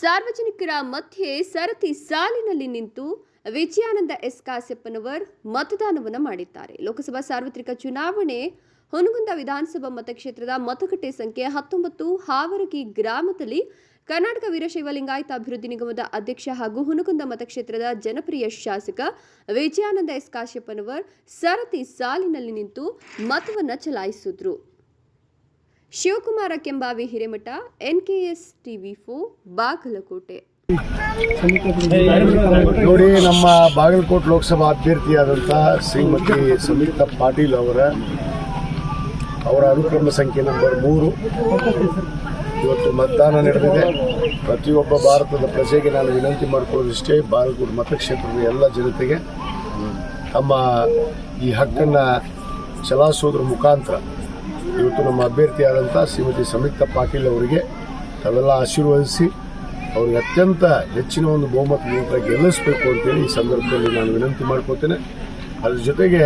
ಸಾರ್ವಜನಿಕರ ಮಧ್ಯೆ ಸರತಿ ಸಾಲಿನಲ್ಲಿ ನಿಂತು ವಿಜಯಾನಂದ ಎಸ್ ಕಾಸೆಪ್ಪನವರ್ ಮತದಾನವನ್ನು ಮಾಡಿದ್ದಾರೆ. ಲೋಕಸಭಾ ಸಾರ್ವತ್ರಿಕ ಚುನಾವಣೆ ಹುನಗುಂದ ವಿಧಾನಸಭಾ ಮತಕ್ಷೇತ್ರದ ಮತಗಟ್ಟೆ ಸಂಖ್ಯೆ ಹತ್ತೊಂಬತ್ತು, ಹಾವರಗಿ ಗ್ರಾಮದಲ್ಲಿ ಕರ್ನಾಟಕ ವೀರಶೈವ ಲಿಂಗಾಯತ ಅಭಿವೃದ್ಧಿ ನಿಗಮದ ಅಧ್ಯಕ್ಷ ಹಾಗೂ ಹುನಗುಂದ ಮತಕ್ಷೇತ್ರದ ಜನಪ್ರಿಯ ಶಾಸಕ ವಿಜಯಾನಂದ ಎಸ್ ಕಾಶ್ಯಪ್ಪನವರ್ ಸರತಿ ಸಾಲಿನಲ್ಲಿ ನಿಂತು ಮತವನ್ನು ಚಲಾಯಿಸಿದ್ರು. Shivakumar Kembhavi Hiremath NKS TV four, Bagalkot. ನೋಡಿ, ನಮ್ಮ ಬಾಗಲಕೋಟೆ ಲೋಕಸಭಾ ಅಭ್ಯರ್ಥಿಯಾದಂಥ ಶ್ರೀಮತಿ ಸುನೀತಾ ಪಾಟೀಲ್ ಅವರ ಅವರ ಅನುಕ್ರಮ ಸಂಖ್ಯೆ ನಂಬರ್ ಮೂರು. ಇವತ್ತು ಮತದಾನ ನಡೆದಿದೆ. ಪ್ರತಿಯೊಬ್ಬ ಭಾರತದ ಪ್ರಜೆಗೆ ನಾನು ವಿನಂತಿ ಮಾಡಿಕೊಳ್ಳೋದಿಷ್ಟೇ, ಬಾಗಲಕೋಟೆ ಮತಕ್ಷೇತ್ರದ ಎಲ್ಲ ಜನತೆಗೆ. ತಮ್ಮ ಈ ಹಕ್ಕನ್ನು ಚಲಾಯಿಸೋದ್ರ ಮುಖಾಂತರ ಇವತ್ತು ನಮ್ಮ ಅಭ್ಯರ್ಥಿಯಾದಂಥ ಶ್ರೀಮತಿ ಸಂಯುಕ್ತ ಪಾಟೀಲ್ ಅವರಿಗೆ ತಾವೆಲ್ಲ ಆಶೀರ್ವದಿಸಿ ಅವ್ರಿಗೆ ಅತ್ಯಂತ ಹೆಚ್ಚಿನ ಒಂದು ಬಹುಮತ ಮೂಲಕ ಗೆಲ್ಲಿಸಬೇಕು ಅಂತೇಳಿ ಈ ಸಂದರ್ಭದಲ್ಲಿ ನಾನು ವಿನಂತಿ ಮಾಡ್ಕೋತೇನೆ ಅದ್ರ ಜೊತೆಗೆ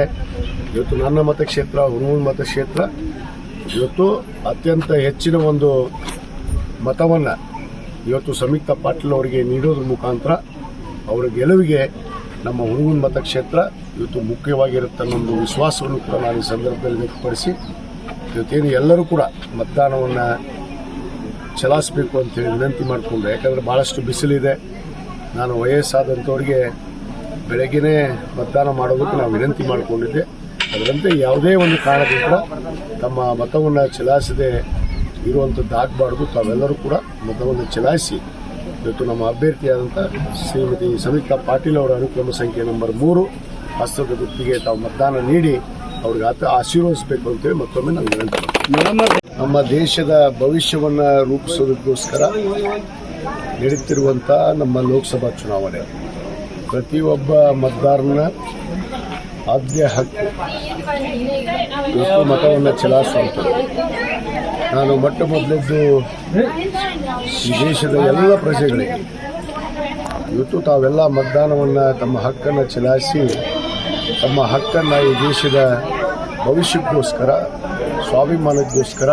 ಇವತ್ತು ನನ್ನ ಮತಕ್ಷೇತ್ರ ಹುಣೂರು ಮತಕ್ಷೇತ್ರ, ಇವತ್ತು ಅತ್ಯಂತ ಹೆಚ್ಚಿನ ಒಂದು ಮತವನ್ನು ಇವತ್ತು ಸಂಯುಕ್ತ ಪಾಟೀಲ್ ಅವರಿಗೆ ನೀಡೋದ್ರ ಮುಖಾಂತರ ಅವರ ಗೆಲುವಿಗೆ ನಮ್ಮ ಹುಣಗುನ್ ಮತಕ್ಷೇತ್ರ ಇವತ್ತು ಮುಖ್ಯವಾಗಿರುತ್ತೆ ಅನ್ನೋ ಒಂದು ವಿಶ್ವಾಸವನ್ನು ಕೂಡ ನಾನು ಈ ಸಂದರ್ಭದಲ್ಲಿ ವ್ಯಕ್ತಪಡಿಸಿ ಇವತ್ತೇನು ಎಲ್ಲರೂ ಕೂಡ ಮತದಾನವನ್ನು ಚಲಾಯಿಸಬೇಕು ಅಂತೇಳಿ ವಿನಂತಿ ಮಾಡಿಕೊಂಡೆ ಯಾಕಂದರೆ ಭಾಳಷ್ಟು ಬಿಸಿಲಿದೆ. ನಾನು ವಯಸ್ಸಾದಂಥವ್ರಿಗೆ ಬೆಳಗ್ಗೆನೇ ಮತದಾನ ಮಾಡೋದಕ್ಕೆ ನಾವು ವಿನಂತಿ ಮಾಡಿಕೊಂಡಿದ್ದೆ. ಅದರಂತೆ ಯಾವುದೇ ಒಂದು ಕಾರಣದಿಂದ ತಮ್ಮ ಮತವನ್ನು ಚಲಾಯಿಸದೆ ಇರುವಂಥದ್ದು ಆಗಬಾರ್ದು. ತಾವೆಲ್ಲರೂ ಕೂಡ ಮತವನ್ನು ಚಲಾಯಿಸಿ. ಇವತ್ತು ನಮ್ಮ ಅಭ್ಯರ್ಥಿಯಾದಂಥ ಶ್ರೀಮತಿ ಸವಿತಾ ಪಾಟೀಲ್ ಅವರ ಅನುಕ್ರಮ ಸಂಖ್ಯೆ ನಂಬರ್ ಮೂರು. ಹಸ್ತದ ಗುತ್ತಿಗೆ ತಾವು ಮತದಾನ ನೀಡಿ ಅವ್ರಿಗೆ ಆತ ಆಶೀರ್ವದಿಸಬೇಕು ಅಂತೇಳಿ ಮತ್ತೊಮ್ಮೆ ನಾನು ವಿನಂತಿ ಮಾಡ್ತೀನಿ. ನಮ್ಮ ದೇಶದ ಭವಿಷ್ಯವನ್ನು ರೂಪಿಸೋದಕ್ಕೋಸ್ಕರ ನಡೀತಿರುವಂಥ ನಮ್ಮ ಲೋಕಸಭಾ ಚುನಾವಣೆ. ಪ್ರತಿಯೊಬ್ಬ ಮತದಾರನ ಆದ್ಯ ಹಕ್ಕು. ಎಷ್ಟು ಮತವನ್ನು ಚಲಾಯಿಸುವಂತ ನಾನು ಮೊಟ್ಟ ಮೊದಲದ್ದು ದೇಶದ ಎಲ್ಲ ಪ್ರಜೆಗಳಿಗೆ ಇವತ್ತು ತಾವೆಲ್ಲ ಮತದಾನವನ್ನು ತಮ್ಮ ಹಕ್ಕನ್ನು ಚಲಾಯಿಸಿ ತಮ್ಮ ಹಕ್ಕನ್ನು ಈ ದೇಶದ ಭವಿಷ್ಯಕ್ಕೋಸ್ಕರ, ಸ್ವಾಭಿಮಾನಕ್ಕೋಸ್ಕರ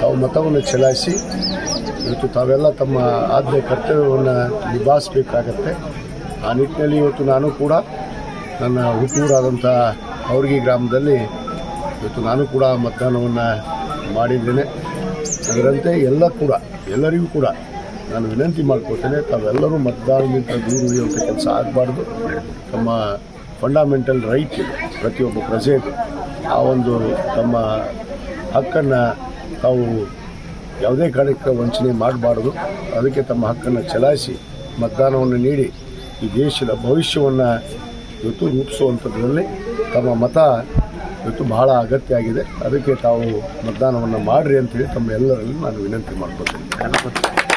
ತಾವು ಮತವನ್ನು ಚಲಾಯಿಸಿ, ಇವತ್ತು ತಾವೆಲ್ಲ ತಮ್ಮ ಆದ್ಯ ಕರ್ತವ್ಯವನ್ನು ನಿಭಾಯಿಸಬೇಕಾಗತ್ತೆ. ಆ ನಿಟ್ಟಿನಲ್ಲಿ ಇವತ್ತು ನಾನು ಕೂಡ ನನ್ನ ಹುಟ್ಟೂರಾದಂಥ ಅವ್ರಿಗೆ ಗ್ರಾಮದಲ್ಲಿ ಇವತ್ತು ನಾನು ಕೂಡ ಮತದಾನವನ್ನು ಮಾಡಿದ್ದೇನೆ. ಅದರಂತೆ ಎಲ್ಲ ಕೂಡ, ಎಲ್ಲರಿಗೂ ಕೂಡ ನಾನು ವಿನಂತಿ ಮಾಡ್ಕೊಳ್ತೇನೆ, ತಾವೆಲ್ಲರೂ ಮತದಾನದಿಂದ ದೂರ ಉಳಿಯುವಂಥ ಕೆಲಸ ಆಗಬಾರ್ದು. ತಮ್ಮ ಫಂಡಮೆಂಟಲ್ ರೈಟ್ ಇದೆ. ಪ್ರತಿಯೊಬ್ಬ ಪ್ರಜೆಗೂ ಆ ಒಂದು ತಮ್ಮ ಹಕ್ಕನ್ನು ತಾವು ಯಾವುದೇ ಕಾರಣಕ್ಕೆ ವಂಚನೆ ಮಾಡಬಾರ್ದು. ಅದಕ್ಕೆ ತಮ್ಮ ಹಕ್ಕನ್ನು ಚಲಾಯಿಸಿ ಮತದಾನವನ್ನು ನೀಡಿ ಈ ದೇಶದ ಭವಿಷ್ಯವನ್ನು ಇವತ್ತು ರೂಪಿಸುವಂಥದ್ರಲ್ಲಿ ತಮ್ಮ ಮತ ಇವತ್ತು ಬಹಳ ಅಗತ್ಯ ಆಗಿದೆ ಅದಕ್ಕೆ ತಾವು ಮತದಾನವನ್ನು ಮಾಡಿರಿ ಅಂತೇಳಿ ತಮ್ಮ ಎಲ್ಲರಲ್ಲಿ ನಾನು ವಿನಂತಿ ಮಾಡ್ಕೊತೀನಿ